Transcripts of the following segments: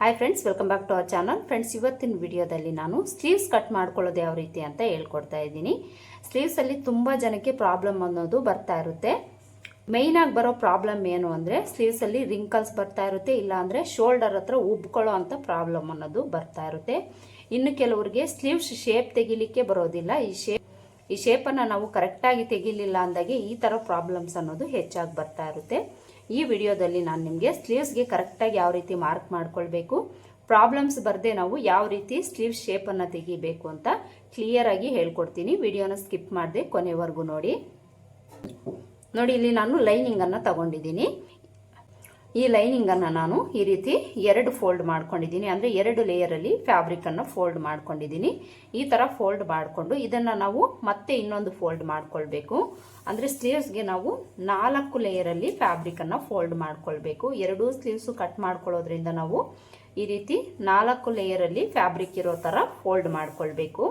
Hi friends welcome back to our channel friends ಇವತ್ತಿನ ವಿಡಿಯೋದಲ್ಲಿ ನಾನು ಸ್ಲೀವ್ಸ್ ಕಟ್ ಮಾಡ್ಕೊಳ್ಳೋದು ಯಾವ ರೀತಿ ಅಂತ ಹೇಳ್ಕೊಡ್ತಾ ಇದ್ದೀನಿ. ಸ್ಲೀವ್ಸಲ್ಲಿ ತುಂಬ ಜನಕ್ಕೆ ಪ್ರಾಬ್ಲಮ್ ಅನ್ನೋದು ಬರ್ತಾ ಇರುತ್ತೆ. ಮೇಯ್ನಾಗಿ ಬರೋ ಪ್ರಾಬ್ಲಮ್ ಏನು ಅಂದರೆ ಸ್ಲೀವ್ಸಲ್ಲಿ ರಿಂಕಲ್ಸ್ ಬರ್ತಾ ಇರುತ್ತೆ ಇಲ್ಲಾಂದರೆ ಶೋಲ್ಡರ್ ಹತ್ರ ಉಬ್ಕೊಳ್ಳೋ ಅಂಥ ಪ್ರಾಬ್ಲಮ್ ಅನ್ನೋದು ಬರ್ತಾ ಇರುತ್ತೆ. ಇನ್ನು ಕೆಲವರಿಗೆ ಸ್ಲೀವ್ಸ್ ಶೇಪ್ ತೆಗಿಲಿಕ್ಕೆ ಬರೋದಿಲ್ಲ. ಈ ಶೇಪ್ ಈ ಶೇಪನ್ನು ನಾವು ಕರೆಕ್ಟಾಗಿ ತೆಗಿಲಿಲ್ಲ ಅಂದಾಗೆ ಈ ಥರ ಪ್ರಾಬ್ಲಮ್ಸ್ ಅನ್ನೋದು ಹೆಚ್ಚಾಗಿ ಬರ್ತಾ ಇರುತ್ತೆ. ಈ ವಿಡಿಯೋದಲ್ಲಿ ನಾನು ನಿಮಗೆ ಸ್ಲೀವ್ಸ್ಗೆ ಕರೆಕ್ಟಾಗಿ ಯಾವ ರೀತಿ ಮಾರ್ಕ್ ಮಾಡ್ಕೊಳ್ಬೇಕು ಪ್ರಾಬ್ಲಮ್ಸ್ ಬರದೆ ನಾವು ಯಾವ ರೀತಿ ಸ್ಲೀವ್ ಶೇಪನ್ನು ತೆಗಿಬೇಕು ಅಂತ ಕ್ಲಿಯರಾಗಿ ಹೇಳ್ಕೊಡ್ತೀನಿ. ವಿಡಿಯೋನ ಸ್ಕಿಪ್ ಮಾಡದೆ ಕೊನೆವರೆಗೂ ನೋಡಿ. ನೋಡಿ, ಇಲ್ಲಿ ನಾನು ಲೈನಿಂಗನ್ನು ತಗೊಂಡಿದ್ದೀನಿ. ಈ ಲೈನಿಂಗನ್ನು ನಾನು ಈ ರೀತಿ ಎರಡು ಫೋಲ್ಡ್ ಮಾಡ್ಕೊಂಡಿದ್ದೀನಿ. ಅಂದರೆ ಎರಡು ಲೇಯರಲ್ಲಿ ಫ್ಯಾಬ್ರಿಕನ್ನು ಫೋಲ್ಡ್ ಮಾಡ್ಕೊಂಡಿದ್ದೀನಿ. ಈ ಥರ ಫೋಲ್ಡ್ ಮಾಡಿಕೊಂಡು ಇದನ್ನು ನಾವು ಮತ್ತೆ ಇನ್ನೊಂದು ಫೋಲ್ಡ್ ಮಾಡಿಕೊಳ್ಬೇಕು. ಅಂದರೆ ಸ್ಲೀವ್ಸ್ಗೆ ನಾವು ನಾಲ್ಕು ಲೇಯರಲ್ಲಿ ಫ್ಯಾಬ್ರಿಕನ್ನು ಫೋಲ್ಡ್ ಮಾಡ್ಕೊಳ್ಬೇಕು. ಎರಡೂ ಸ್ಲೀವ್ಸು ಕಟ್ ಮಾಡ್ಕೊಳ್ಳೋದ್ರಿಂದ ನಾವು ಈ ರೀತಿ ನಾಲ್ಕು ಲೇಯರಲ್ಲಿ ಫ್ಯಾಬ್ರಿಕ್ ಇರೋ ಥರ ಫೋಲ್ಡ್ ಮಾಡ್ಕೊಳ್ಬೇಕು.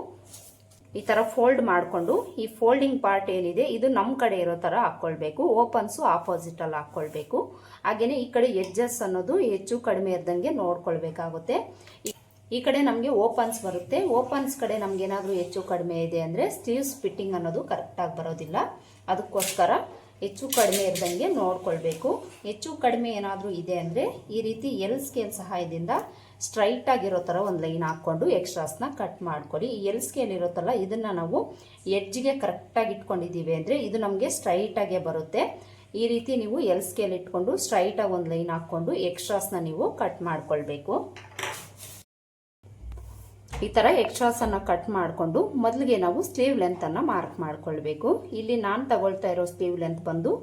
ಈ ಥರ ಫೋಲ್ಡ್ ಮಾಡಿಕೊಂಡು ಈ ಫೋಲ್ಡಿಂಗ್ ಪಾರ್ಟ್ ಏನಿದೆ, ಇದು ನಮ್ಮ ಕಡೆ ಇರೋ ಥರ ಹಾಕ್ಕೊಳ್ಬೇಕು. ಓಪನ್ಸು ಆಪೋಸಿಟಲ್ಲಿ ಹಾಕ್ಕೊಳ್ಬೇಕು. ಹಾಗೆಯೇ ಈ ಕಡೆ ಎಡ್ಜಸ್ ಅನ್ನೋದು ಹೆಚ್ಚು ಕಡಿಮೆ ಇದ್ದಂಗೆ ನೋಡ್ಕೊಳ್ಬೇಕಾಗುತ್ತೆ. ಈ ಕಡೆ ನಮಗೆ ಓಪನ್ಸ್ ಬರುತ್ತೆ. ಓಪನ್ಸ್ ಕಡೆ ನಮ್ಗೆ ಏನಾದರೂ ಹೆಚ್ಚು ಕಡಿಮೆ ಇದೆ ಅಂದರೆ ಸ್ಟೀವ್ಸ್ ಫಿಟ್ಟಿಂಗ್ ಅನ್ನೋದು ಕರೆಕ್ಟಾಗಿ ಬರೋದಿಲ್ಲ. ಅದಕ್ಕೋಸ್ಕರ ಹೆಚ್ಚು ಕಡಿಮೆ ಇದ್ದಂಗೆ ನೋಡ್ಕೊಳ್ಬೇಕು. ಹೆಚ್ಚು ಕಡಿಮೆ ಏನಾದರೂ ಇದೆ ಅಂದರೆ ಈ ರೀತಿ ಎಲ್ ಸ್ಕೇಲ್ ಸಹಾಯದಿಂದ ಸ್ಟ್ರೈಟ್ ಆಗಿರೋ ಥರ ಒಂದು ಲೈನ್ ಹಾಕ್ಕೊಂಡು ಎಕ್ಸ್ಟ್ರಾಸ್ನ ಕಟ್ ಮಾಡ್ಕೊಳ್ಳಿ. ಎಲ್ ಸ್ಕೇಲ್ ಇರುತ್ತಲ್ಲ, ಇದನ್ನು ನಾವು ಎಡ್ಜ್ಗೆ ಕರೆಕ್ಟಾಗಿ ಇಟ್ಕೊಂಡಿದ್ದೀವಿ ಅಂದರೆ ಇದು ನಮಗೆ ಸ್ಟ್ರೈಟಾಗೇ ಬರುತ್ತೆ. ಈ ರೀತಿ ನೀವು ಎಲ್ ಸ್ಕೇಲ್ ಇಟ್ಕೊಂಡು ಸ್ಟ್ರೈಟಾಗಿ ಒಂದು ಲೈನ್ ಹಾಕ್ಕೊಂಡು ಎಕ್ಸ್ಟ್ರಾಸ್ನ ನೀವು ಕಟ್ ಮಾಡ್ಕೊಳ್ಬೇಕು. ಈ ಥರ ಎಕ್ಸ್ಟ್ರಾಸನ್ನು ಕಟ್ ಮಾಡಿಕೊಂಡು ಮೊದಲಿಗೆ ನಾವು ಸ್ಲೀವ್ ಲೆಂತನ್ನು ಮಾರ್ಕ್ ಮಾಡ್ಕೊಳ್ಬೇಕು. ಇಲ್ಲಿ ನಾನು ತಗೊಳ್ತಾ ಇರೋ ಸ್ಲೀವ್ ಲೆಂತ್ ಬಂದು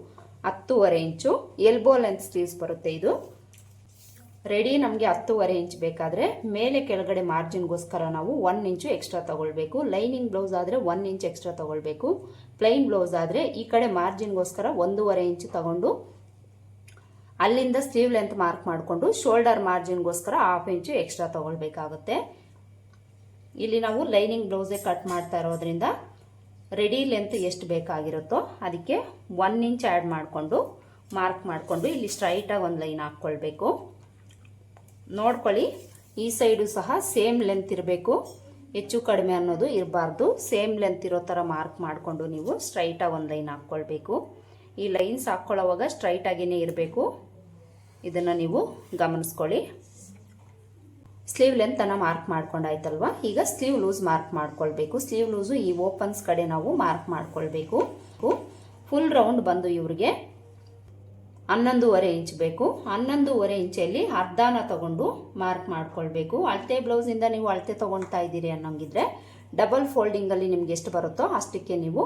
ಹತ್ತೂವರೆ ಇಂಚು ಎಲ್ಬೋ ಲೆಂತ್ ಸ್ಲೀವ್ಸ್ ಬರುತ್ತೆ ಇದು. ರೆಡಿ ನಮಗೆ ಹತ್ತುವರೆ ಇಂಚ್ ಬೇಕಾದರೆ ಮೇಲೆ ಕೆಳಗಡೆ ಮಾರ್ಜಿನ್ಗೋಸ್ಕರ ನಾವು ಒನ್ ಇಂಚು ಎಕ್ಸ್ಟ್ರಾ ತೊಗೊಳ್ಬೇಕು. ಲೈನಿಂಗ್ ಬ್ಲೌಸ್ ಆದರೆ ಒನ್ ಇಂಚ್ ಎಕ್ಸ್ಟ್ರಾ ತೊಗೊಳ್ಬೇಕು. ಪ್ಲೈನ್ ಬ್ಲೌಸ್ ಆದರೆ ಈ ಕಡೆ ಮಾರ್ಜಿನ್ಗೋಸ್ಕರ ಒಂದೂವರೆ ಇಂಚು ತೊಗೊಂಡು ಅಲ್ಲಿಂದ ಸ್ಲೀವ್ ಲೆಂತ್ ಮಾರ್ಕ್ ಮಾಡಿಕೊಂಡು ಶೋಲ್ಡರ್ ಮಾರ್ಜಿನ್ಗೋಸ್ಕರ ಹಾಫ್ ಇಂಚು ಎಕ್ಸ್ಟ್ರಾ ತೊಗೊಳ್ಬೇಕಾಗುತ್ತೆ. ಇಲ್ಲಿ ನಾವು ಲೈನಿಂಗ್ ಬ್ಲೌಸೇ ಕಟ್ ಮಾಡ್ತಾ ಇರೋದ್ರಿಂದ ರೆಡಿ ಲೆಂತ್ ಎಷ್ಟು ಬೇಕಾಗಿರುತ್ತೋ ಅದಕ್ಕೆ ಒನ್ ಇಂಚ್ ಆ್ಯಡ್ ಮಾಡಿಕೊಂಡು ಮಾರ್ಕ್ ಮಾಡಿಕೊಂಡು ಇಲ್ಲಿ ಸ್ಟ್ರೈಟಾಗಿ ಒಂದು ಲೈನ್ ಹಾಕ್ಕೊಳ್ಬೇಕು. ನೋಡ್ಕೊಳ್ಳಿ. ಈ ಸೈಡು ಸಹ ಸೇಮ್ ಲೆಂತ್ ಇರಬೇಕು. ಹೆಚ್ಚು ಕಡಿಮೆ ಅನ್ನೋದು ಇರಬಾರ್ದು. ಸೇಮ್ ಲೆಂತ್ ಇರೋ ಥರ ಮಾರ್ಕ್ ಮಾಡಿಕೊಂಡು ನೀವು ಸ್ಟ್ರೈಟಾಗಿ ಒಂದು ಲೈನ್ ಹಾಕ್ಕೊಳ್ಬೇಕು. ಈ ಲೈನ್ಸ್ ಹಾಕ್ಕೊಳ್ಳೋವಾಗ ಸ್ಟ್ರೈಟಾಗಿಯೇ ಇರಬೇಕು. ಇದನ್ನು ನೀವು ಗಮನಿಸ್ಕೊಳ್ಳಿ. ಸ್ಲೀವ್ ಲೆಂತನ್ನು ಮಾರ್ಕ್ ಮಾಡ್ಕೊಂಡಾಯ್ತಲ್ವ? ಈಗ ಸ್ಲೀವ್ ಲೂಸ್ ಮಾರ್ಕ್ ಮಾಡ್ಕೊಳ್ಬೇಕು. ಸ್ಲೀವ್ ಲೂಸು ಈ ಓಪನ್ಸ್ ಕಡೆ ನಾವು ಮಾರ್ಕ್ ಮಾಡ್ಕೊಳ್ಬೇಕು. ಫುಲ್ ರೌಂಡ್ ಬಂದು ಇವ್ರಿಗೆ ಹನ್ನೊಂದೂವರೆ ಇಂಚ್ ಬೇಕು. ಹನ್ನೊಂದೂವರೆ ಇಂಚಲ್ಲಿ ಅರ್ಧನ ತಗೊಂಡು ಮಾರ್ಕ್ ಮಾಡ್ಕೊಳ್ಬೇಕು. ಅಳತೆ ಬ್ಲೌಸಿಂದ ನೀವು ಅಳತೆ ತೊಗೊಳ್ತಾ ಇದ್ದೀರಿ ಅನ್ನೋಂಗಿದ್ರೆ ಡಬಲ್ ಫೋಲ್ಡಿಂಗಲ್ಲಿ ನಿಮ್ಗೆ ಎಷ್ಟು ಬರುತ್ತೋ ಅಷ್ಟಕ್ಕೆ ನೀವು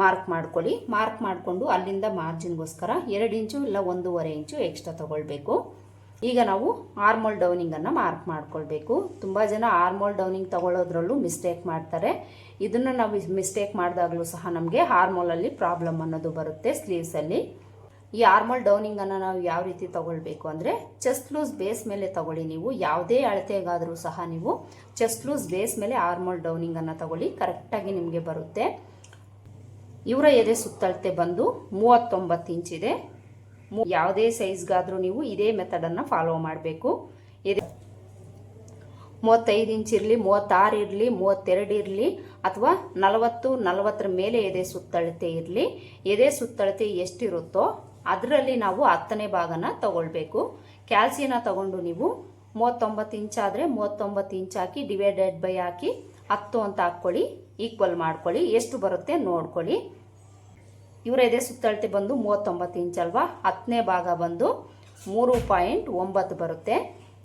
ಮಾರ್ಕ್ ಮಾಡ್ಕೊಳ್ಳಿ. ಮಾರ್ಕ್ ಮಾಡಿಕೊಂಡು ಅಲ್ಲಿಂದ ಮಾರ್ಜಿನ್ಗೋಸ್ಕರ ಎರಡು ಇಂಚು ಇಲ್ಲ ಒಂದೂವರೆ ಇಂಚು ಎಕ್ಸ್ಟ್ರಾ ತೊಗೊಳ್ಬೇಕು. ಈಗ ನಾವು ಆರ್ಮೋಲ್ ಡೌನಿಂಗನ್ನು ಮಾರ್ಕ್ ಮಾಡ್ಕೊಳ್ಬೇಕು. ತುಂಬ ಜನ ಆರ್ಮೋಲ್ ಡೌನಿಂಗ್ ತಗೊಳ್ಳೋದ್ರಲ್ಲೂ ಮಿಸ್ಟೇಕ್ ಮಾಡ್ತಾರೆ. ಇದನ್ನು ನಾವು ಮಿಸ್ಟೇಕ್ ಮಾಡಿದಾಗಲೂ ಸಹ ನಮಗೆ ಹಾರ್ಮೋಲಲ್ಲಿ ಪ್ರಾಬ್ಲಮ್ ಅನ್ನೋದು ಬರುತ್ತೆ ಸ್ಲೀವ್ಸಲ್ಲಿ. ಈ ಆರ್ಮಲ್ ಡೌನಿಂಗನ್ನು ನಾವು ಯಾವ ರೀತಿ ತಗೊಳ್ಬೇಕು ಅಂದರೆ ಚೆಸ್ಟ್ ಲೂಸ್ ಬೇಸ್ ಮೇಲೆ ತಗೊಳ್ಳಿ ನೀವು. ಯಾವುದೇ ಅಳತೆಗಾದರೂ ಸಹ ನೀವು ಚೆಸ್ಟ್ ಲೂಸ್ ಬೇಸ್ ಮೇಲೆ ಆರ್ಮಲ್ ಡೌನಿಂಗನ್ನು ತಗೊಳ್ಳಿ. ಕರೆಕ್ಟಾಗಿ ನಿಮಗೆ ಬರುತ್ತೆ. ಇವರ ಎದೆ ಸುತ್ತಳತೆ ಬಂದು ಮೂವತ್ತೊಂಬತ್ತು ಇಂಚಿದೆ ಯಾವುದೇ ಸೈಜ್ಗಾದರೂ ನೀವು ಇದೇ ಮೆಥಡನ್ನು ಫಾಲೋ ಮಾಡಬೇಕು. ಎದೆ ಮೂವತ್ತೈದು ಇಂಚ್ ಇರಲಿ, ಮೂವತ್ತಾರು ಇರಲಿ, ಮೂವತ್ತೆರಡು ಇರಲಿ ಅಥವಾ ನಲವತ್ತು, ನಲವತ್ತರ ಮೇಲೆ ಎದೆ ಸುತ್ತಳತೆ ಇರಲಿ. ಎದೆ ಸುತ್ತಳತೆ ಎಷ್ಟಿರುತ್ತೋ ಅದರಲ್ಲಿ ನಾವು ಹತ್ತನೇ ಭಾಗನ ತಗೊಳ್ಬೇಕು. ಕ್ಯಾಲ್ಸಿಯನ ತಗೊಂಡು ನೀವು ಮೂವತ್ತೊಂಬತ್ತು ಇಂಚ್ ಆದರೆ ಮೂವತ್ತೊಂಬತ್ತು ಇಂಚ್ ಹಾಕಿ ಡಿವೈಡೆಡ್ ಬೈ ಹಾಕಿ ಹತ್ತು ಅಂತ ಹಾಕ್ಕೊಳ್ಳಿ, ಈಕ್ವಲ್ ಮಾಡ್ಕೊಳ್ಳಿ. ಎಷ್ಟು ಬರುತ್ತೆ ನೋಡ್ಕೊಳ್ಳಿ. ಇವರ ಎದೆ ಸುತ್ತಳತೆ ಬಂದು ಮೂವತ್ತೊಂಬತ್ತು ಇಂಚ್ ಅಲ್ವಾ? ಹತ್ತನೇ ಭಾಗ ಬಂದು ಮೂರು ಪಾಯಿಂಟ್ ಒಂಬತ್ತು ಬರುತ್ತೆ.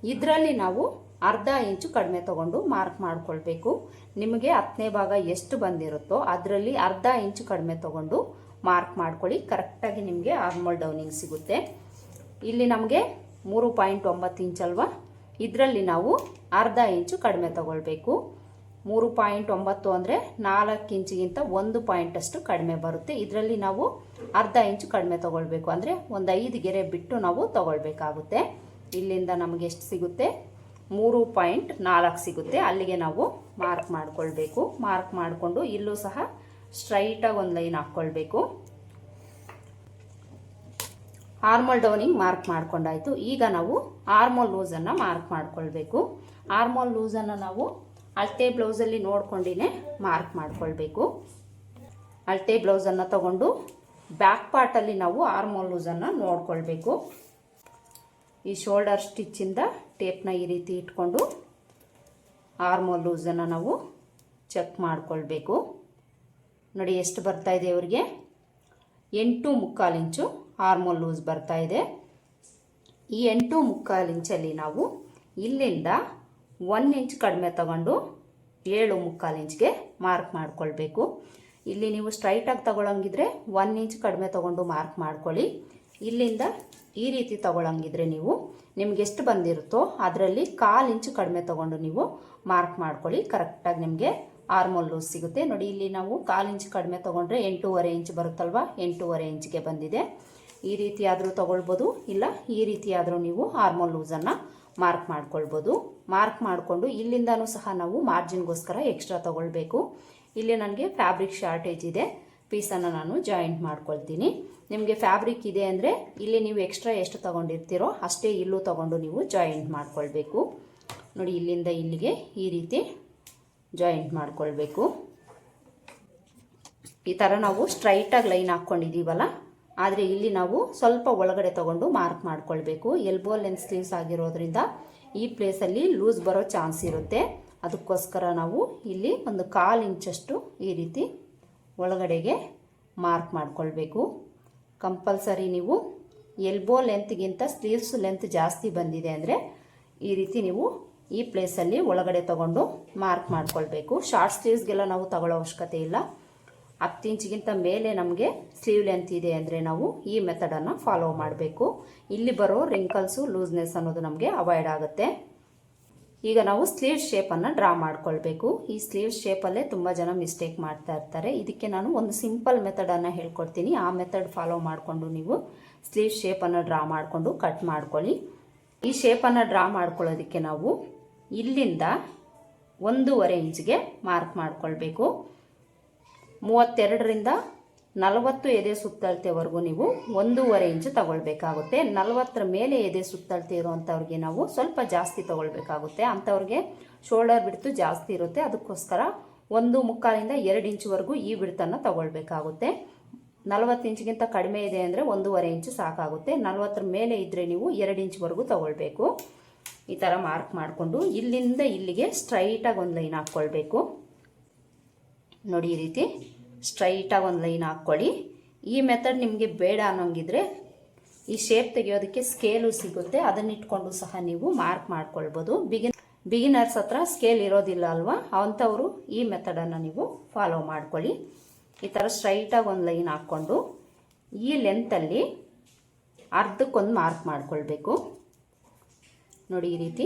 ಇದರಲ್ಲಿ ನಾವು ಅರ್ಧ ಇಂಚು ಕಡಿಮೆ ತಗೊಂಡು ಮಾರ್ಕ್ ಮಾಡ್ಕೊಳ್ಬೇಕು. ನಿಮಗೆ ಹತ್ತನೇ ಭಾಗ ಎಷ್ಟು ಬಂದಿರುತ್ತೋ, ಅದರಲ್ಲಿ ಅರ್ಧ ಇಂಚು ಕಡಿಮೆ ತಗೊಂಡು ಮಾರ್ಕ್ ಮಾಡ್ಕೊಳ್ಳಿ. ಕರೆಕ್ಟಾಗಿ ನಿಮಗೆ ಆರ್ಮಲ್ ಡೌನಿಂಗ್ ಸಿಗುತ್ತೆ. ಇಲ್ಲಿ ನಮಗೆ ಮೂರು ಪಾಯಿಂಟ್ ಒಂಬತ್ತು ಇಂಚ್ ಅಲ್ವಾ? ಇದರಲ್ಲಿ ನಾವು ಅರ್ಧ ಇಂಚು ಕಡಿಮೆ ತಗೊಳ್ಬೇಕು. ಮೂರು ಪಾಯಿಂಟ್ ಒಂಬತ್ತು ಅಂದರೆ ನಾಲ್ಕು ಇಂಚಿಗಿಂತ ಒಂದು ಪಾಯಿಂಟಷ್ಟು ಕಡಿಮೆ ಬರುತ್ತೆ. ಇದರಲ್ಲಿ ನಾವು ಅರ್ಧ ಇಂಚು ಕಡಿಮೆ ತಗೊಳ್ಬೇಕು ಅಂದರೆ ಒಂದು ಐದು ಗೆರೆ ಬಿಟ್ಟು ನಾವು ತಗೊಳ್ಬೇಕಾಗುತ್ತೆ. ಇಲ್ಲಿಂದ ನಮಗೆ ಎಷ್ಟು ಸಿಗುತ್ತೆ? ಮೂರು ಪಾಯಿಂಟ್ ನಾಲ್ಕು ಸಿಗುತ್ತೆ. ಅಲ್ಲಿಗೆ ನಾವು ಮಾರ್ಕ್ ಮಾಡಿಕೊಳ್ಬೇಕು. ಮಾರ್ಕ್ ಮಾಡಿಕೊಂಡು ಇಲ್ಲೂ ಸಹ ಸ್ಟ್ರೈಟಾಗಿ ಒಂದು ಲೈನ್ ಹಾಕ್ಕೊಳ್ಬೇಕು ಆರ್ಮೋಲ್ ಡೌನಿಂಗ್ ಮಾರ್ಕ್ ಮಾಡ್ಕೊಂಡಾಯ್ತು. ಈಗ ನಾವು ಆರ್ಮೋಲ್ ಲೂಸನ್ನು ಮಾರ್ಕ್ ಮಾಡ್ಕೊಳ್ಬೇಕು. ಆರ್ಮೋಲ್ ಲೂಸನ್ನು ನಾವು ಅಳತೆ ಬ್ಲೌಸಲ್ಲಿ ನೋಡ್ಕೊಂಡಿನೇ ಮಾರ್ಕ್ ಮಾಡ್ಕೊಳ್ಬೇಕು. ಅಳತೆ ಬ್ಲೌಸನ್ನು ತಗೊಂಡು ಬ್ಯಾಕ್ ಪಾರ್ಟಲ್ಲಿ ನಾವು ಆರ್ಮೋಲ್ ಲೂಸನ್ನು ನೋಡ್ಕೊಳ್ಬೇಕು. ಈ ಶೋಲ್ಡರ್ ಸ್ಟಿಚ್ಚಿಂದ ಟೇಪ್ನ ಈ ರೀತಿ ಇಟ್ಕೊಂಡು ಆರ್ಮೋಲ್ ಲೂಸನ್ನು ನಾವು ಚೆಕ್ ಮಾಡ್ಕೊಳ್ಬೇಕು. ನೋಡಿ ಎಷ್ಟು ಬರ್ತಾ ಇದೆ ಅವರಿಗೆ ಎಂಟು ಮುಕ್ಕಾಲು ಇಂಚು ಆರ್ಮೋಲ್ ಲೂಸ್ ಬರ್ತಾ ಇದೆ. ಈ ಎಂಟು ಮುಕ್ಕಾಲು ಇಂಚಲ್ಲಿ ನಾವು ಇಲ್ಲಿಂದ ಒನ್ ಇಂಚ್ ಕಡಿಮೆ ತಗೊಂಡು ಏಳು ಮುಕ್ಕಾಲು ಇಂಚ್ಗೆ ಮಾರ್ಕ್ ಮಾಡ್ಕೊಳ್ಬೇಕು. ಇಲ್ಲಿ ನೀವು ಸ್ಟ್ರೈಟಾಗಿ ತಗೊಳಂಗಿದ್ರೆ ಒನ್ ಇಂಚ್ ಕಡಿಮೆ ತಗೊಂಡು ಮಾರ್ಕ್ ಮಾಡ್ಕೊಳ್ಳಿ. ಇಲ್ಲಿಂದ ಈ ರೀತಿ ತಗೊಳಂಗಿದ್ರೆ ನೀವು ನಿಮ್ಗೆ ಎಷ್ಟು ಬಂದಿರುತ್ತೋ ಅದರಲ್ಲಿ ಕಾಲು ಇಂಚು ಕಡಿಮೆ ತಗೊಂಡು ನೀವು ಮಾರ್ಕ್ ಮಾಡ್ಕೊಳ್ಳಿ. ಕರೆಕ್ಟಾಗಿ ನಿಮಗೆ ಆರ್ಮೋಲ್ ಲೂಸ್ ಸಿಗುತ್ತೆ. ನೋಡಿ, ಇಲ್ಲಿ ನಾವು ಕಾಲು ಇಂಚ್ ಕಡಿಮೆ ತೊಗೊಂಡ್ರೆ ಎಂಟೂವರೆ ಇಂಚ್ ಬರುತ್ತಲ್ವ? ಎಂಟೂವರೆ ಇಂಚ್ಗೆ ಬಂದಿದೆ. ಈ ರೀತಿ ಆದರೂ ತೊಗೊಳ್ಬೋದು. ಇಲ್ಲ, ಈ ರೀತಿ ಆದರೂ ನೀವು ಆರ್ಮೋಲ್ ಲೂಸನ್ನು ಮಾರ್ಕ್ ಮಾಡ್ಕೊಳ್ಬೋದು. ಮಾರ್ಕ್ ಮಾಡಿಕೊಂಡು ಇಲ್ಲಿಂದನೂ ಸಹ ನಾವು ಮಾರ್ಜಿನ್ಗೋಸ್ಕರ ಎಕ್ಸ್ಟ್ರಾ ತೊಗೊಳ್ಬೇಕು. ಇಲ್ಲಿ ನನಗೆ ಫ್ಯಾಬ್ರಿಕ್ ಶಾರ್ಟೇಜ್ ಇದೆ. ಪೀಸನ್ನು ನಾನು ಜಾಯಿಂಟ್ ಮಾಡ್ಕೊಳ್ತೀನಿ. ನಿಮಗೆ ಫ್ಯಾಬ್ರಿಕ್ ಇದೆ ಅಂದರೆ ಇಲ್ಲಿ ನೀವು ಎಕ್ಸ್ಟ್ರಾ ಎಷ್ಟು ತೊಗೊಂಡಿರ್ತೀರೋ ಅಷ್ಟೇ ಇಲ್ಲೂ ತೊಗೊಂಡು ನೀವು ಜಾಯಿಂಟ್ ಮಾಡ್ಕೊಳ್ಬೇಕು. ನೋಡಿ, ಇಲ್ಲಿಂದ ಇಲ್ಲಿಗೆ ಈ ರೀತಿ ಜಾಯಿಂಟ್ ಮಾಡ್ಕೊಳ್ಬೇಕು. ಈ ಥರ ನಾವು ಸ್ಟ್ರೈಟಾಗಿ ಲೈನ್ ಹಾಕ್ಕೊಂಡಿದ್ದೀವಲ್ಲ ಆದರೆ ಇಲ್ಲಿ ನಾವು ಸ್ವಲ್ಪ ಒಳಗಡೆ ತಗೊಂಡು ಮಾರ್ಕ್ ಮಾಡ್ಕೊಳ್ಬೇಕು. ಎಲ್ಬೋ ಲೆಂತ್ ಸ್ಲೀವ್ಸ್ ಆಗಿರೋದ್ರಿಂದ ಈ ಪ್ಲೇಸಲ್ಲಿ ಲೂಸ್ ಬರೋ ಚಾನ್ಸ್ ಇರುತ್ತೆ. ಅದಕ್ಕೋಸ್ಕರ ನಾವು ಇಲ್ಲಿ ಒಂದು ಕಾಲು ಇಂಚಷ್ಟು ಈ ರೀತಿ ಒಳಗಡೆಗೆ ಮಾರ್ಕ್ ಮಾಡ್ಕೊಳ್ಬೇಕು. ಕಂಪಲ್ಸರಿ ನೀವು ಎಲ್ಬೋ ಲೆಂತ್ಗಿಂತ ಸ್ಲೀವ್ಸ್ ಲೆಂತ್ ಜಾಸ್ತಿ ಬಂದಿದೆ ಅಂದರೆ ಈ ರೀತಿ ನೀವು ಈ ಪ್ಲೇಸಲ್ಲಿ ಒಳಗಡೆ ತಗೊಂಡು ಮಾರ್ಕ್ ಮಾಡ್ಕೊಳ್ಬೇಕು. ಶಾರ್ಟ್ ಸ್ಲೀವ್ಸ್ಗೆಲ್ಲ ನಾವು ತಗೊಳ್ಳೋ ಅವಶ್ಯಕತೆ ಇಲ್ಲ. ಹತ್ತು ಇಂಚಿಗಿಂತ ಮೇಲೆ ನಮಗೆ ಸ್ಲೀವ್ ಲೆಂತ್ ಇದೆ ಅಂದರೆ ನಾವು ಈ ಮೆಥಡನ್ನು ಫಾಲೋ ಮಾಡಬೇಕು. ಇಲ್ಲಿ ಬರೋ ರಿಂಕಲ್ಸು ಲೂಸ್ನೆಸ್ ಅನ್ನೋದು ನಮಗೆ ಅವಾಯ್ಡ್ ಆಗುತ್ತೆ. ಈಗ ನಾವು ಸ್ಲೀವ್ ಶೇಪನ್ನು ಡ್ರಾ ಮಾಡ್ಕೊಳ್ಬೇಕು. ಈ ಸ್ಲೀವ್ ಶೇಪಲ್ಲೇ ತುಂಬ ಜನ ಮಿಸ್ಟೇಕ್ ಮಾಡ್ತಾ ಇರ್ತಾರೆ. ಇದಕ್ಕೆ ನಾನು ಒಂದು ಸಿಂಪಲ್ ಮೆಥಡನ್ನು ಹೇಳ್ಕೊಡ್ತೀನಿ. ಆ ಮೆಥಡ್ ಫಾಲೋ ಮಾಡಿಕೊಂಡು ನೀವು ಸ್ಲೀವ್ ಶೇಪನ್ನು ಡ್ರಾ ಮಾಡಿಕೊಂಡು ಕಟ್ ಮಾಡ್ಕೊಳ್ಳಿ. ಈ ಶೇಪನ್ನು ಡ್ರಾ ಮಾಡ್ಕೊಳ್ಳೋದಕ್ಕೆ ನಾವು ಇಲ್ಲಿಂದ ಒಂದೂವರೆ ಇಂಚ್ಗೆ ಮಾರ್ಕ್ ಮಾಡಿಕೊಳ್ಬೇಕು. ಮೂವತ್ತೆರಡರಿಂದ ನಲವತ್ತು ಎದೆ ಸುತ್ತಳತೆವರೆಗೂ ನೀವು ಒಂದೂವರೆ ಇಂಚು ತಗೊಳ್ಬೇಕಾಗುತ್ತೆ. ನಲವತ್ತರ ಮೇಲೆ ಎದೆ ಸುತ್ತಳತೆ ಇರುವಂಥವ್ರಿಗೆ ನಾವು ಸ್ವಲ್ಪ ಜಾಸ್ತಿ ತಗೊಳ್ಬೇಕಾಗುತ್ತೆ. ಅಂಥವ್ರಿಗೆ ಶೋಲ್ಡರ್ ಬಿಡ್ತು ಜಾಸ್ತಿ ಇರುತ್ತೆ. ಅದಕ್ಕೋಸ್ಕರ ಒಂದು ಮುಕ್ಕಾಲಿಂದ ಎರಡು ಇಂಚುವರೆಗೂ ಈ ಬಿಡ್ತನ್ನು ತಗೊಳ್ಬೇಕಾಗುತ್ತೆ. ನಲವತ್ತು ಇಂಚಿಗಿಂತ ಕಡಿಮೆ ಇದೆ ಅಂದರೆ ಒಂದೂವರೆ ಇಂಚು ಸಾಕಾಗುತ್ತೆ. ನಲವತ್ತರ ಮೇಲೆ ಇದ್ದರೆ ನೀವು ಎರಡು ಇಂಚ್ವರೆಗೂ ತಗೊಳ್ಬೇಕು. ಈ ಥರ ಮಾರ್ಕ್ ಮಾಡಿಕೊಂಡು ಇಲ್ಲಿಂದ ಇಲ್ಲಿಗೆ ಸ್ಟ್ರೈಟಾಗಿ ಒಂದು ಲೈನ್ ಹಾಕ್ಕೊಳ್ಬೇಕು. ನೋಡಿ ಈ ರೀತಿ ಸ್ಟ್ರೈಟಾಗಿ ಒಂದು ಲೈನ್ ಹಾಕ್ಕೊಳ್ಳಿ. ಈ ಮೆಥಡ್ ನಿಮಗೆ ಬೇಡ ಅನ್ನೋಂಗಿದ್ರೆ ಈ ಶೇಪ್ ತೆಗೆಯೋದಕ್ಕೆ ಸ್ಕೇಲು ಸಿಗುತ್ತೆ. ಅದನ್ನ ಇಟ್ಕೊಂಡು ಸಹ ನೀವು ಮಾರ್ಕ್ ಮಾಡ್ಕೊಳ್ಬೋದು. ಬಿಗಿನ್ ಬಿಗಿನರ್ಸ್ ಹತ್ರ ಸ್ಕೇಲ್ ಇರೋದಿಲ್ಲ ಅಲ್ವಾ? ಅಂಥವರು ಈ ಮೆಥಡನ್ನು ನೀವು ಫಾಲೋ ಮಾಡ್ಕೊಳ್ಳಿ. ಈ ಥರ ಸ್ಟ್ರೈಟಾಗಿ ಒಂದು ಲೈನ್ ಹಾಕ್ಕೊಂಡು ಈ ಲೆಂತಲ್ಲಿ ಅರ್ಧಕ್ಕೊಂದು ಮಾರ್ಕ್ ಮಾಡ್ಕೊಳ್ಬೇಕು. ನೋಡಿ ಈ ರೀತಿ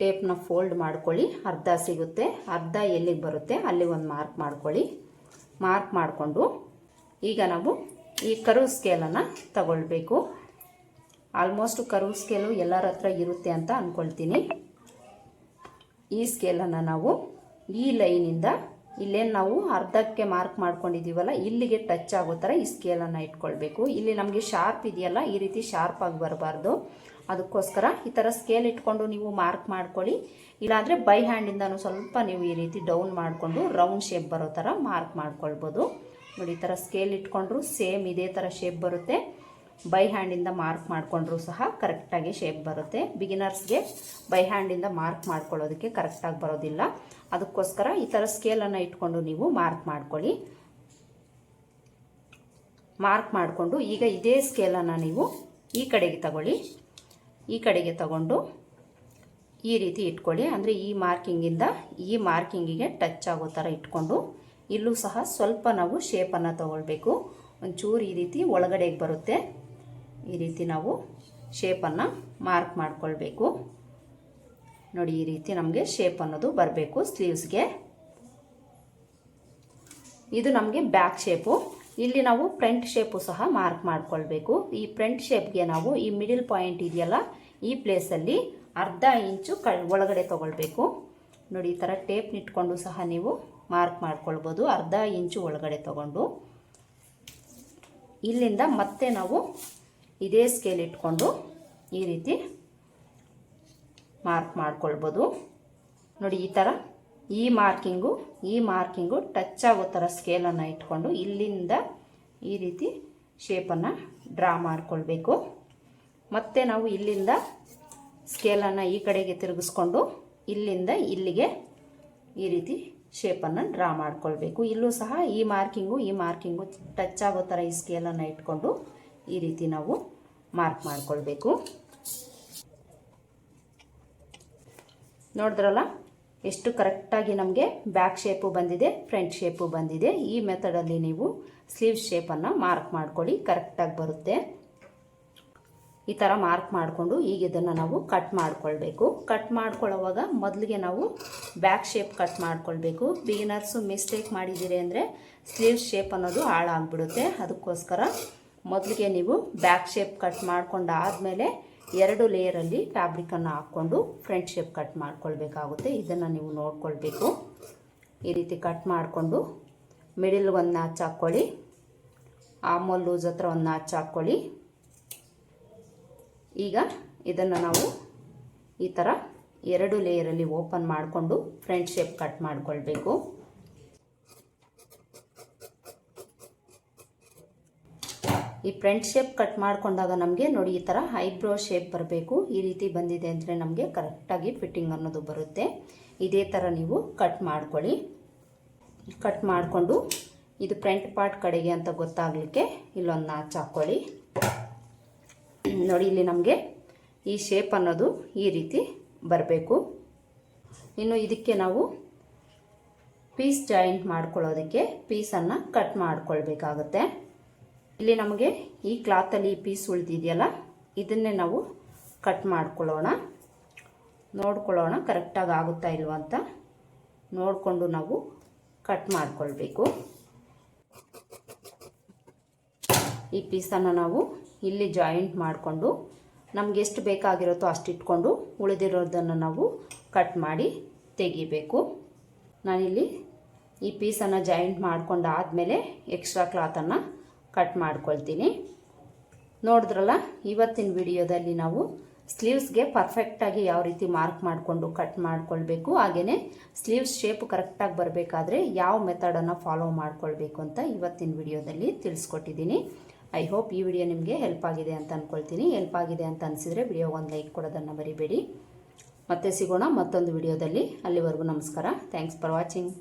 ಟೇಪ್ನ ಫೋಲ್ಡ್ ಮಾಡ್ಕೊಳ್ಳಿ. ಅರ್ಧ ಸಿಗುತ್ತೆ. ಅರ್ಧ ಎಲ್ಲಿಗೆ ಬರುತ್ತೆ? ಅಲ್ಲಿ ಒಂದು ಮಾರ್ಕ್ ಮಾಡ್ಕೊಳ್ಳಿ. ಮಾರ್ಕ್ ಮಾಡಿಕೊಂಡು ಈಗ ನಾವು ಈ ಕರು ಸ್ಕೇಲನ್ನು ತಗೊಳ್ಬೇಕು. ಆಲ್ಮೋಸ್ಟ್ ಕರು ಸ್ಕೇಲು ಎಲ್ಲರ ಹತ್ರ ಇರುತ್ತೆ ಅಂತ ಅಂದ್ಕೊಳ್ತೀನಿ ಈ ಸ್ಕೇಲನ್ನು ನಾವು ಈ ಲೈನಿಂದ ಇಲ್ಲೇನು ನಾವು ಅರ್ಧಕ್ಕೆ ಮಾರ್ಕ್ ಮಾಡ್ಕೊಂಡಿದ್ದೀವಲ್ಲ, ಇಲ್ಲಿಗೆ ಟಚ್ ಆಗೋ ಥರ ಈ ಸ್ಕೇಲನ್ನು ಇಟ್ಕೊಳ್ಬೇಕು. ಇಲ್ಲಿ ನಮಗೆ ಶಾರ್ಪ್ ಇದೆಯಲ್ಲ, ಈ ರೀತಿ ಶಾರ್ಪಾಗಿ ಬರಬಾರ್ದು. ಅದಕ್ಕೋಸ್ಕರ ಈ ಥರ ಸ್ಕೇಲ್ ಇಟ್ಕೊಂಡು ನೀವು ಮಾರ್ಕ್ ಮಾಡ್ಕೊಳ್ಳಿ. ಇಲ್ಲಾಂದರೆ ಬೈ ಹ್ಯಾಂಡಿಂದನೂ ಸ್ವಲ್ಪ ನೀವು ಈ ರೀತಿ ಡೌನ್ ಮಾಡಿಕೊಂಡು ರೌಂಡ್ ಶೇಪ್ ಬರೋ ಥರ ಮಾರ್ಕ್ ಮಾಡ್ಕೊಳ್ಬೋದು. ನೋಡಿ, ಈ ಥರ ಸ್ಕೇಲ್ ಇಟ್ಕೊಂಡ್ರು ಸೇಮ್ ಇದೇ ಥರ ಶೇಪ್ ಬರುತ್ತೆ. ಬೈ ಹ್ಯಾಂಡಿಂದ ಮಾರ್ಕ್ ಮಾಡಿಕೊಂಡ್ರು ಸಹ ಕರೆಕ್ಟಾಗಿ ಶೇಪ್ ಬರುತ್ತೆ. ಬಿಗಿನರ್ಸ್ಗೆ ಬೈ ಹ್ಯಾಂಡಿಂದ ಮಾರ್ಕ್ ಮಾಡ್ಕೊಳ್ಳೋದಕ್ಕೆ ಕರೆಕ್ಟಾಗಿ ಬರೋದಿಲ್ಲ. ಅದಕ್ಕೋಸ್ಕರ ಈ ಥರ ಸ್ಕೇಲನ್ನು ಇಟ್ಕೊಂಡು ನೀವು ಮಾರ್ಕ್ ಮಾಡ್ಕೊಳ್ಳಿ. ಮಾರ್ಕ್ ಮಾಡಿಕೊಂಡು ಈಗ ಇದೇ ಸ್ಕೇಲನ್ನು ನೀವು ಈ ಕಡೆಗೆ ತಗೊಳ್ಳಿ. ಈ ಕಡೆಗೆ ತಗೊಂಡು ಈ ರೀತಿ ಇಟ್ಕೊಳ್ಳಿ. ಅಂದರೆ ಈ ಮಾರ್ಕಿಂಗಿಂದ ಈ ಮಾರ್ಕಿಂಗಿಗೆ ಟಚ್ ಆಗೋ ಥರ ಇಟ್ಕೊಂಡು ಇಲ್ಲೂ ಸಹ ಸ್ವಲ್ಪ ನಾವು ಶೇಪನ್ನು ತಗೊಳ್ಬೇಕು. ಒಂಚೂರು ಈ ರೀತಿ ಒಳಗಡೆಗೆ ಬರುತ್ತೆ. ಈ ರೀತಿ ನಾವು ಶೇಪನ್ನು ಮಾರ್ಕ್ ಮಾಡ್ಕೊಳ್ಬೇಕು. ನೋಡಿ, ಈ ರೀತಿ ನಮಗೆ ಶೇಪ್ ಅನ್ನೋದು ಬರಬೇಕು ಸ್ಲೀವ್ಸ್ಗೆ ಇದು ನಮಗೆ ಬ್ಯಾಕ್ ಶೇಪು ಇಲ್ಲಿ ನಾವು ಫ್ರಂಟ್ ಶೇಪು ಸಹ ಮಾರ್ಕ್ ಮಾಡ್ಕೊಳ್ಬೇಕು. ಈ ಫ್ರಂಟ್ ಶೇಪ್ಗೆ ನಾವು ಈ ಮಿಡಿಲ್ ಪಾಯಿಂಟ್ ಇದೆಯಲ್ಲ, ಈ ಪ್ಲೇಸಲ್ಲಿ ಅರ್ಧ ಇಂಚು ಕ ಒಳಗಡೆ ತೊಗೊಳ್ಬೇಕು. ನೋಡಿ, ಈ ಥರ ಟೇಪ್ ನಿಟ್ಕೊಂಡು ಸಹ ನೀವು ಮಾರ್ಕ್ ಮಾಡ್ಕೊಳ್ಬೋದು. ಅರ್ಧ ಇಂಚು ಒಳಗಡೆ ತಗೊಂಡು. ಇಲ್ಲಿಂದ ಮತ್ತೆ ನಾವು ಇದೇ ಸ್ಕೇಲ್ ಇಟ್ಕೊಂಡು ಈ ರೀತಿ ಮಾರ್ಕ್ ಮಾಡ್ಕೊಳ್ಬೋದು. ನೋಡಿ, ಈ ಥರ ಈ ಮಾರ್ಕಿಂಗು ಈ ಮಾರ್ಕಿಂಗು ಟಚ್ ಆಗೋ ಥರ ಸ್ಕೇಲನ್ನು ಇಟ್ಕೊಂಡು ಇಲ್ಲಿಂದ ಈ ರೀತಿ ಶೇಪನ್ನು ಡ್ರಾ ಮಾಡಿಕೊಳ್ಬೇಕು. ಮತ್ತು ನಾವು ಇಲ್ಲಿಂದ ಸ್ಕೇಲನ್ನು ಈ ಕಡೆಗೆ ತಿರುಗಿಸ್ಕೊಂಡು ಇಲ್ಲಿಂದ ಇಲ್ಲಿಗೆ ಈ ರೀತಿ ಶೇಪನ್ನು ಡ್ರಾ ಮಾಡಿಕೊಳ್ಬೇಕು. ಇಲ್ಲೂ ಸಹ ಈ ಮಾರ್ಕಿಂಗು ಈ ಮಾರ್ಕಿಂಗು ಟಚ್ ಆಗೋ ಥರ ಈ ಸ್ಕೇಲನ್ನು ಇಟ್ಕೊಂಡು ಈ ರೀತಿ ನಾವು ಮಾರ್ಕ್ ಮಾಡಿಕೊಳ್ಬೇಕು. ನೋಡಿದ್ರಲ್ಲ? ಎಷ್ಟು ಕರೆಕ್ಟಾಗಿ ನಮಗೆ ಬ್ಯಾಕ್ ಶೇಪು ಬಂದಿದೆ, ಫ್ರಂಟ್ ಶೇಪು ಬಂದಿದೆ, ಈ ಮೆಥಡಲ್ಲಿ ನೀವು ಸ್ಲೀವ್ ಶೇಪನ್ನು ಮಾರ್ಕ್ ಮಾಡ್ಕೊಳ್ಳಿ, ಕರೆಕ್ಟಾಗಿ ಬರುತ್ತೆ. ಈ ಥರ ಮಾರ್ಕ್ ಮಾಡಿಕೊಂಡು ಈಗ ಇದನ್ನು ನಾವು ಕಟ್ ಮಾಡ್ಕೊಳ್ಬೇಕು. ಕಟ್ ಮಾಡ್ಕೊಳ್ಳೋವಾಗ ಮೊದಲಿಗೆ ನಾವು ಬ್ಯಾಕ್ ಶೇಪ್ ಕಟ್ ಮಾಡ್ಕೊಳ್ಬೇಕು. ಬಿಗಿನರ್ಸು ಮಿಸ್ಟೇಕ್ ಮಾಡಿದ್ದೀರಿ ಅಂದರೆ ಸ್ಲೀವ್ ಶೇಪ್ ಅನ್ನೋದು ಹಾಳಾಗ್ಬಿಡುತ್ತೆ. ಅದಕ್ಕೋಸ್ಕರ ಮೊದಲಿಗೆ ನೀವು ಬ್ಯಾಕ್ ಶೇಪ್ ಕಟ್ ಮಾಡ್ಕೊಂಡು ಆದಮೇಲೆ ಎರಡು ಲೇಯರಲ್ಲಿ ಫ್ಯಾಬ್ರಿಕನ್ನು ಹಾಕ್ಕೊಂಡು ಫ್ರಂಟ್ ಶೇಪ್ ಕಟ್ ಮಾಡ್ಕೊಳ್ಬೇಕಾಗುತ್ತೆ. ಇದನ್ನು ನೀವು ನೋಡ್ಕೊಳ್ಬೇಕು. ಈ ರೀತಿ ಕಟ್ ಮಾಡಿಕೊಂಡು ಮಿಡಿಲ್ ಒಂದು ನಾಚ್ ಹಾಕ್ಕೊಳ್ಳಿ. ಆಮೋಲ್ ಲೂಸ್ ಹತ್ರ ಒಂದು ನಾಚ್ ಹಾಕ್ಕೊಳ್ಳಿ. ಈಗ ಇದನ್ನು ನಾವು ಈ ಥರ ಎರಡು ಲೇಯರಲ್ಲಿ ಓಪನ್ ಮಾಡಿಕೊಂಡು ಫ್ರಂಟ್ ಶೇಪ್ ಕಟ್ ಮಾಡ್ಕೊಳ್ಬೇಕು. ಈ ಫ್ರಂಟ್ ಶೇಪ್ ಕಟ್ ಮಾಡ್ಕೊಂಡಾಗ ನಮಗೆ ನೋಡಿ ಈ ಥರ ಐಬ್ರೋ ಶೇಪ್ ಬರಬೇಕು. ಈ ರೀತಿ ಬಂದಿದೆ ಅಂದರೆ ನಮಗೆ ಕರೆಕ್ಟಾಗಿ ಫಿಟ್ಟಿಂಗ್ ಅನ್ನೋದು ಬರುತ್ತೆ. ಇದೇ ಥರ ನೀವು ಕಟ್ ಮಾಡ್ಕೊಳ್ಳಿ. ಕಟ್ ಮಾಡಿಕೊಂಡು ಇದು ಫ್ರಂಟ್ ಪಾರ್ಟ್ ಕಡೆಗೆ ಅಂತ ಗೊತ್ತಾಗಲಿಕ್ಕೆ ಇಲ್ಲೊಂದು ನಾಚ್ ಹಾಕ್ಕೊಳ್ಳಿ ನೋಡಿ ಇಲ್ಲಿ ನಮಗೆ ಈ ಶೇಪ್ ಅನ್ನೋದು ಈ ರೀತಿ ಬರಬೇಕು. ಇನ್ನು ಇದಕ್ಕೆ ನಾವು ಪೀಸ್ ಜಾಯಿಂಟ್ ಮಾಡ್ಕೊಳ್ಳೋದಕ್ಕೆ ಪೀಸನ್ನು ಕಟ್ ಮಾಡ್ಕೊಳ್ಬೇಕಾಗತ್ತೆ. ಇಲ್ಲಿ ನಮಗೆ ಈ ಕ್ಲಾತಲ್ಲಿ ಈ ಪೀಸ್ ಉಳಿದಿದೆಯಲ್ಲ, ಇದನ್ನೇ ನಾವು ಕಟ್ ಮಾಡ್ಕೊಳ್ಳೋಣ. ನೋಡ್ಕೊಳ್ಳೋಣ ಕರೆಕ್ಟಾಗಿ ಆಗುತ್ತಾ ಇಲ್ವಾ ಅಂತ. ನೋಡಿಕೊಂಡು ನಾವು ಕಟ್ ಮಾಡ್ಕೊಳ್ಬೇಕು. ಈ ಪೀಸನ್ನು ನಾವು ಇಲ್ಲಿ ಜಾಯಿಂಟ್ ಮಾಡಿಕೊಂಡು, ನಮ್ಗೆ ಎಷ್ಟು ಬೇಕಾಗಿರುತ್ತೋ ಅಷ್ಟು ಇಟ್ಕೊಂಡು ಉಳಿದಿರೋದನ್ನು ನಾವು ಕಟ್ ಮಾಡಿ ತೆಗಿಬೇಕು. ನಾನಿಲ್ಲಿ ಈ ಪೀಸನ್ನು ಜಾಯಿಂಟ್ ಮಾಡ್ಕೊಂಡು ಆದಮೇಲೆ ಎಕ್ಸ್ಟ್ರಾ ಕ್ಲಾತನ್ನು ಕಟ್ ಮಾಡ್ಕೊಳ್ತೀನಿ. ನೋಡಿದ್ರಲ್ಲ, ಇವತ್ತಿನ ವಿಡಿಯೋದಲ್ಲಿ ನಾವು ಸ್ಲೀವ್ಸ್ಗೆ ಪರ್ಫೆಕ್ಟಾಗಿ ಯಾವ ರೀತಿ ಮಾರ್ಕ್ ಮಾಡಿಕೊಂಡು ಕಟ್ ಮಾಡ್ಕೊಳ್ಬೇಕು ಹಾಗೆಯೇ ಸ್ಲೀವ್ಸ್ ಶೇಪ್ ಕರೆಕ್ಟಾಗಿ ಬರಬೇಕಾದ್ರೆ ಯಾವ ಮೆಥಡನ್ನು ಫಾಲೋ ಮಾಡ್ಕೊಳ್ಬೇಕು ಅಂತ ಇವತ್ತಿನ ವಿಡಿಯೋದಲ್ಲಿ ತಿಳಿಸ್ಕೊಟ್ಟಿದ್ದೀನಿ. ಐ ಹೋಪ್ ಈ ವಿಡಿಯೋ ನಿಮಗೆ ಹೆಲ್ಪ್ ಆಗಿದೆ ಅಂತ ಅಂದ್ಕೊಳ್ತೀನಿ ಹೆಲ್ಪ್ ಆಗಿದೆ ಅಂತ ಅನಿಸಿದರೆ ವಿಡಿಯೋ ಒಂದು ಲೈಕ್ ಕೊಡೋದನ್ನು ಮರಿಬೇಡಿ. ಮತ್ತೆ ಸಿಗೋಣ ಮತ್ತೊಂದು ವಿಡಿಯೋದಲ್ಲಿ. ಅಲ್ಲಿವರೆಗೂ ನಮಸ್ಕಾರ. Thanks for watching